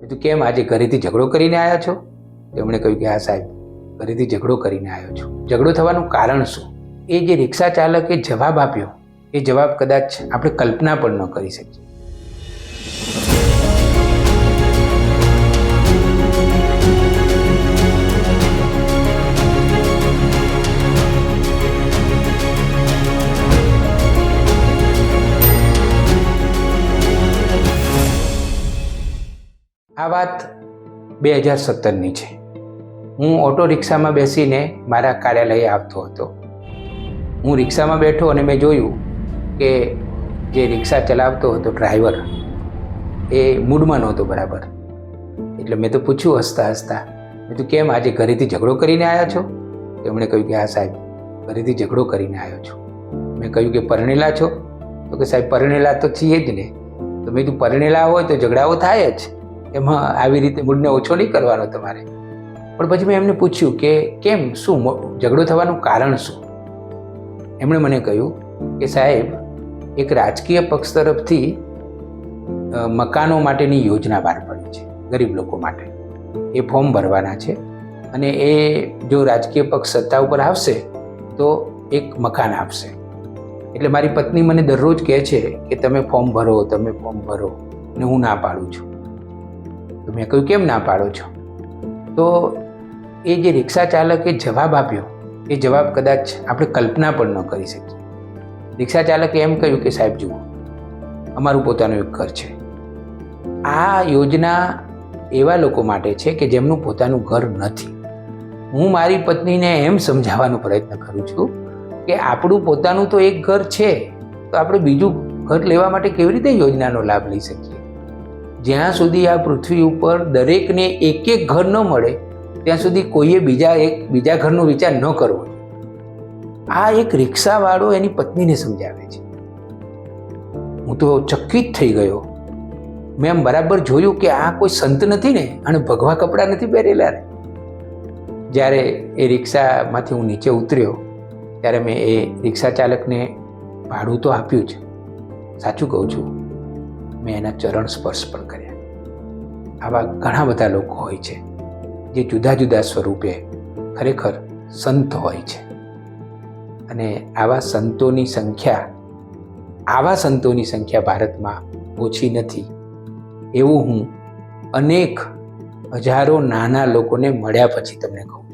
કીધું કેમ આજે ઘરેથી ઝઘડો કરીને આવ્યા છો? તેમણે કહ્યું કે હા, સાહેબ, ઘરેથી ઝઘડો કરીને આવ્યો છું. ઝઘડો થવાનું કારણ શું? એ જે રિક્ષા ચાલકે જવાબ આપ્યો, એ જવાબ કદાચ આપણે કલ્પના પણ ન કરી શકીએ. આ વાત બે હજાર સત્તરની છે. હું ઓટો રિક્ષામાં બેસીને મારા કાર્યાલયે આવતો હતો. હું રિક્ષામાં બેઠો અને મેં જોયું કે જે રિક્ષા ચલાવતો હતો ડ્રાઈવર, એ મૂડમાં નહોતો બરાબર. એટલે મેં તો પૂછ્યું હસતા હસતા, મેં તું કેમ આજે ઘરેથી ઝઘડો કરીને આવ્યા છો? તેમણે કહ્યું કે, હા સાહેબ, ઘરેથી ઝઘડો કરીને આવ્યો છું. મેં કહ્યું કે, પરણેલા છો? તો કે, સાહેબ, પરણેલા તો છીએ જ ને. તો મેં તું પરણેલા હોય તો ઝઘડાઓ થાય જ. એમાં આવી રીતે મૂડને ઓછો નહીં કરવાનો તમારે. પણ પછી મેં એમને પૂછ્યું કે કેમ, શું ઝઘડો થવાનું કારણ શું? એમણે મને કહ્યું કે સાહેબ, એક રાજકીય પક્ષ તરફથી મકાનો માટેની યોજના બહાર પડી છે, ગરીબ લોકો માટે. એ ફોર્મ ભરવાના છે અને એ જો રાજકીય પક્ષ સત્તા ઉપર આવશે, તો એક મકાન આપશે. એટલે મારી પત્ની મને દરરોજ કહે છે કે તમે ફોર્મ ભરો, તમે ફોર્મ ભરો, ને હું ના પાડું છું. તો મેં કહ્યું, કેમ ના પાડો છો? તો એ જે રિક્ષા ચાલકે જવાબ આપ્યો, એ જવાબ કદાચ આપણે કલ્પના પણ ન કરી શકીએ. રિક્ષા ચાલકે એમ કહ્યું કે, સાહેબ, જુઓ, અમારું પોતાનું એક ઘર છે. આ યોજના એવા લોકો માટે છે કે જેમનું પોતાનું ઘર નથી. હું મારી પત્નીને એમ સમજાવવાનો પ્રયત્ન કરું છું કે આપણું પોતાનું તો એક ઘર છે, તો આપણે બીજું ઘર લેવા માટે કેવી રીતે યોજનાનો લાભ લઈ શકીએ? જ્યાં સુધી આ પૃથ્વી ઉપર દરેકને એક એક ઘર ન મળે, ત્યાં સુધી કોઈએ બીજા એક, બીજા ઘરનો વિચાર ન કરવો. આ એક રિક્ષાવાળો એની પત્નીને સમજાવે છે. હું તો ચકિત થઈ ગયો. મેં આમ બરાબર જોયું કે આ કોઈ સંત નથી ને, અને ભગવા કપડાં નથી પહેરેલા રે જ્યારે એ રિક્ષામાંથી હું નીચે ઉતર્યો, ત્યારે મેં એ રિક્ષા ચાલકને ભાડું તો આપ્યું જ. સાચું કહું છું. મેં એના ચરણ સ્પર્શ પણ કર્યા. આવા ઘણા બધા લોકો હોય છે, જે જુદા જુદા સ્વરૂપે ખરેખર સંત હોય છે. અને આવા સંતોની સંખ્યા, આવા સંતોની સંખ્યા ભારતમાં ઓછી નથી. એવું હું અનેક હજારો નાના લોકોને મળ્યા પછી તમને કહું.